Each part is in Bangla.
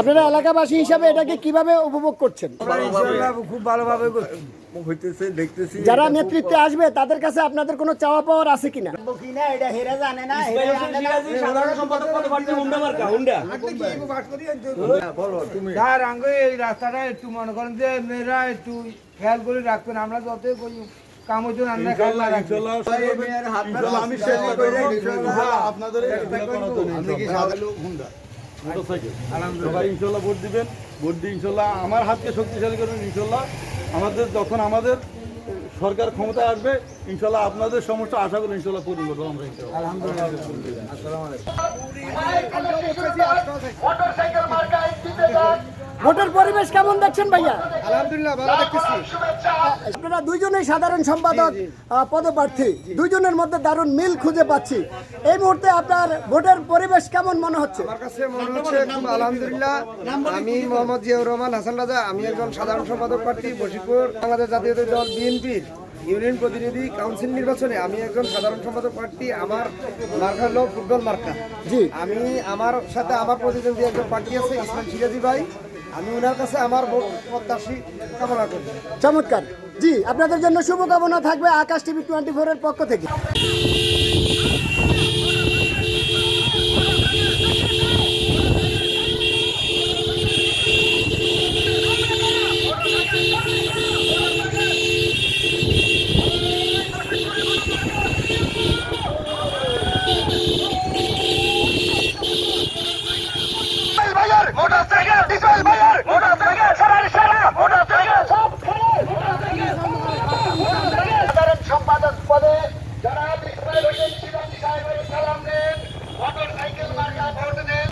আপনারা এলাকাবাসী হিসাবে এটাকে কীভাবে উপভোগ করছেন? খুব ভালোভাবে হইতেছে দেখতেছি। যারা নেতৃত্বে আসবে তাদের কাছে আপনাদের কোনো চাওয়া পাওয়ার আছে কিনা? বলো তুমি যার আঙ্গে এই রাস্তাটা একটু মনে করেন যে মেয়েরা একটু খেয়াল করে রাখবেন আমরা যতই করি ইনশাল্লাহ ভোট দিবেন ভোট দিয়ে ইনশাল্লাহ আমার হাতকে শক্তিশালী করবেন ইনশাল্লাহ আমাদের যখন আমাদের সরকার ক্ষমতা আসবে ইনশাল্লাহ আপনাদের সমস্যা আশা করি ইনশাল্লাহ পূরণ করব আমরা ইনশাল্লাহ ভোটের পরিবেশ কেমন দেখছেন ভাইয়া? আলহামদুলিল্লাহ ভালো দেখতেছি। আপনারা দুইজনেই সাধারণ সম্পাদক পদপ্রার্থী। দুইজনের মধ্যে দারুণ মিল খুঁজে পাচ্ছি। এই মুহূর্তে আপনার ভোটের পরিবেশ কেমন মনে হচ্ছে? আমার কাছে মনে হচ্ছে খুব আলহামদুলিল্লাহ আমি মোহাম্মদ জিয়াউর রহমান হাসান রাজা আমি একজন সাধারণ সম্পাদক প্রার্থী বশিরপুর বাংলাদেশ জাতীয় দল বিএনপির ইউনিয়ন প্রতিনিধি কাউন্সিল নির্বাচনে আমি একজন সাধারণ সম্পাদক প্রার্থী আমার মার্কা হলো ফুটবল মার্কা। জি। আমি আমার সাথে আমার প্রতিদ্বন্দ্বী একজন প্রার্থী আছে ইসলাম সিরাজি ভাই। আমি ওনার কাছে আমার প্রত্যাশী কামনা করি। চমৎকার। জি, আপনাদের জন্য শুভকামনা থাকবে আকাশ টিভি টোয়েন্টি ফোরের পক্ষ থেকে ভাইয়ার মোটরসাইকেল ডিজেল ভাইয়ার মোটরসাইকেল সারার সারা মোটরসাইকেল সব সাধারণ সম্পাদক পদে যারা ইসমাইল হোসেন সিরাজি সাহেবের সালাম দেন মোটরসাইকেল মার্কা ভোট দেন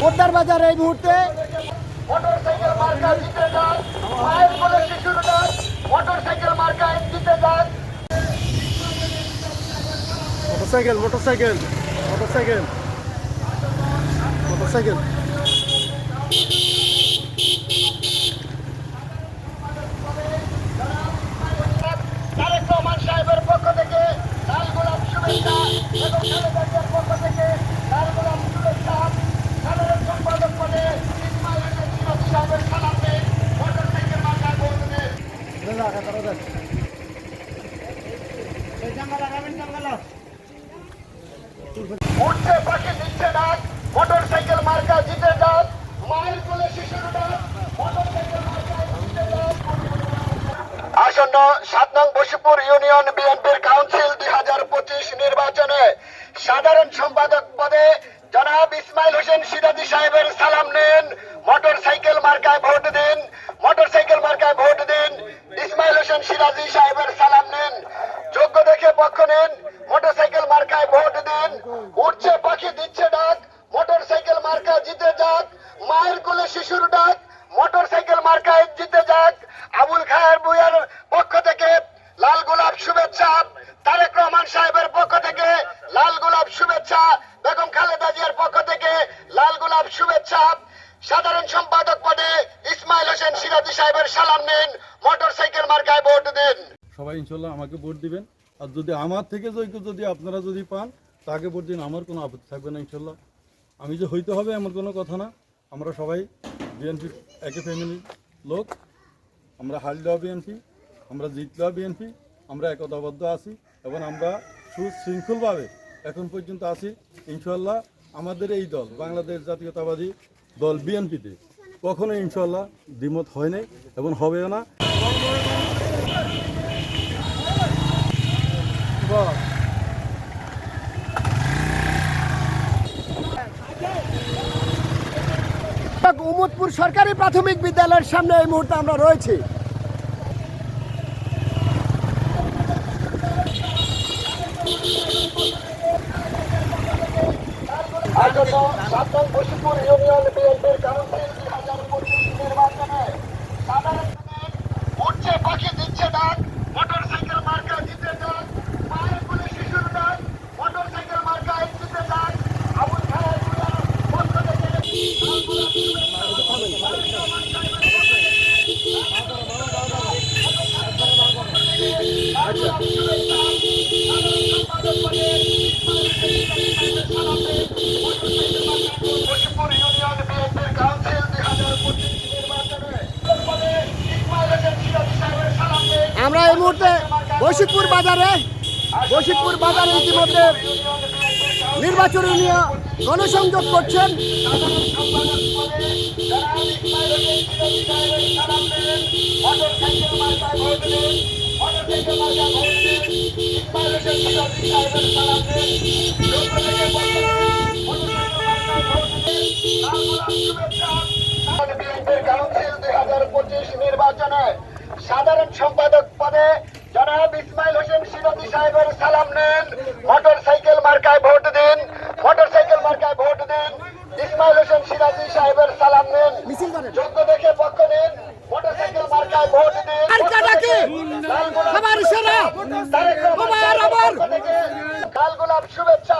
পোদ্দার বাজার এই মুহূর্তে। মোটরসাইকেল মার্কা জিতে যান মায়ের কোলে শিশুর ডাক মোটরসাইকেল মার্কা জিতে যান। Motorcycle motorcycle motorcycle motorcycle Tarique Rahman সাহেবের পক্ষ থেকে লাল গোলাপ শুভেচ্ছা এবং খালেদা জিয়ার পক্ষ থেকে লাল গোলাপ শুভেচ্ছা সাধারণ সম্পাদক পদে ইসমাইল হোসেন সিরাজ সাহেবের সালাম দেন মোটরসাইকেল মার্কা ভোট দেন আসন্ন সাত নং বশিপুর ইউনিয়ন বিএনপির কাউন্সিল দুই হাজার পঁচিশ নির্বাচনে সাধারণ সম্পাদক পদে জনাব ইসমাইল হোসেন সিরাজি সাহেবের সালাম নেন। মোটর সাইকেল মার্কায় ভোট দিন। মোটর সাইকেল মার্কায় ভোট দিন। ইসমাইল হোসেন সিরাজি সাহেবের সালাম নেন। দেখে পক্ষ নেন। মোটর সাইকেল মার্কায় ভোট দিন। উঠছে পাখি, দিচ্ছে ডাক। মোটর সাইকেল মার্কা জিতে যাক। মায়ের কোলে শিশুর ডাক। মোটর সাইকেল মার্কায় জিতে যাক। আবুল খায়ের বুয়ার পক্ষ থেকে লাল গোলাপ শুভেচ্ছা। তারেক রহমান সাহেবের পক্ষ থেকে লাল গোলাপ শুভেচ্ছা। বেগম খালেদা জিয়ার পক্ষ থেকে লাল গোলাপ শুভেচ্ছা। সাধারণ সম্পাদক পদে ইসমাইল হোসেন সিরাজি সাহেবের সালাম নেন। মোটর সাইকেল মার্কায় ভোট দিন। সবাই ইনশাল্লাহ আমাকে ভোট দিবেন। আর যদি আমার থেকে যদি আপনারা যদি পান, তাকে ভোট দিন, আমার কোনো আপত্তি থাকবে না ইনশাল্লাহ আমি যে হইতে হবে এমন কোনো কথা না। আমরা সবাই বিএনপি একই ফ্যামিলির লোক। আমরা হালদাও বিএনপি, আমরা জিতলাও বিএনপি, আমরা একতাবদ্ধ আছি এবং আমরা সুশৃঙ্খলভাবে এখন পর্যন্ত আছি ইনশাল্লাহ আমাদের এই দল, বাংলাদেশ জাতীয়তাবাদী দল বিএনপিতে। কখনো ইনশাল্লাহ দ্বিমত হয় নাই এবং হবেও না। উমদপুর সরকারি প্রাথমিক বিদ্যালয়ের সামনে এই মুহূর্তে আমরা রয়েছি। ইউনিয়ন বিএনপির কাউন্সিল দুই হাজার পঁচিশ নির্বাচনে সাধারণ উঠছে পাখি দিচ্ছে ডাক মোটর সাইকেল মার্কা জিতে যাক মায়ের কোলে শিশুর ডাক মোটর সাইকেল মার্কায় জিতে যাক আবুল খায়ের পক্ষ থেকে আমরা এই মুহূর্তে বৈশিকপুর বাজারে বৈশিকপুর বাজারে ইতিমধ্যে নির্বাচনী নিয়ে গণসংযোগ করছেন হাজার পঁচিশ নির্বাচনে সাধারণ সম্পাদক পদে জনাব ইসমাইল হোসেন সিরাজি সাহেবের সালাম নেন। মোটর সাইকেল মার্কায় ভোট দিন। মোটর সাইকেল মার্কায় ভোট দিন। ইসমাইল হোসেন সিরাজি সাহেবের সালাম নেন। যোগ্য দেখে পক্ষ নিন। মোটর সাইকেল মার্কায় ভোট দিন। লাল গোলাপ শুভেচ্ছা।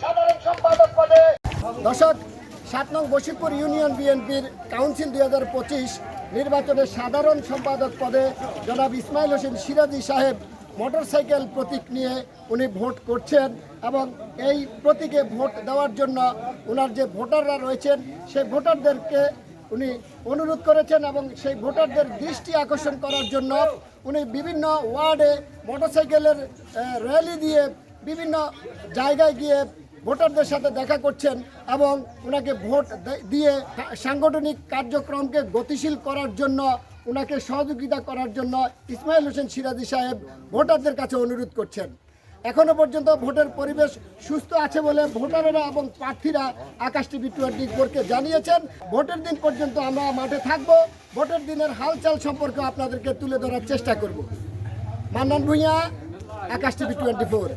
সাধারণ সম্পাদক পদে দর্শক সাত নং বশিরপুর ইউনিয়ন বিএনপির কাউন্সিল দুই হাজার পঁচিশ নির্বাচনের সাধারণ সম্পাদক পদে জনাব ইসমাইল হোসেন সিরাজি সাহেব মোটরসাইকেল প্রতীক নিয়ে উনি ভোট করছেন এবং এই প্রতীকে ভোট দেওয়ার জন্য ওনার যে ভোটাররা রয়েছেন, সেই ভোটারদেরকে উনি অনুরোধ করেছেন এবং সেই ভোটারদের দৃষ্টি আকর্ষণ করার জন্য উনি বিভিন্ন ওয়ার্ডে মোটরসাইকেলের র্যালি দিয়ে বিভিন্ন জায়গায় গিয়ে ভোটারদের সাথে দেখা করছেন এবং ওনাকে ভোট দিয়ে সাংগঠনিক কার্যক্রমকে গতিশীল করার জন্য, ওনাকে সহযোগিতা করার জন্য ইসমাইল হোসেন সিরাজি সাহেব ভোটারদের কাছে অনুরোধ করছেন। এখনও পর্যন্ত ভোটের পরিবেশ সুস্থ আছে বলে ভোটারেরা এবং প্রার্থীরা আকাশ টিভি টোয়েন্টি ফোরকে জানিয়েছেন। ভোটের দিন পর্যন্ত আমরা মাঠে থাকব। ভোটের দিনের হালচাল সম্পর্কে আপনাদেরকে তুলে ধরার চেষ্টা করব। Mannan Bhuiyan, Akash TV twenty four.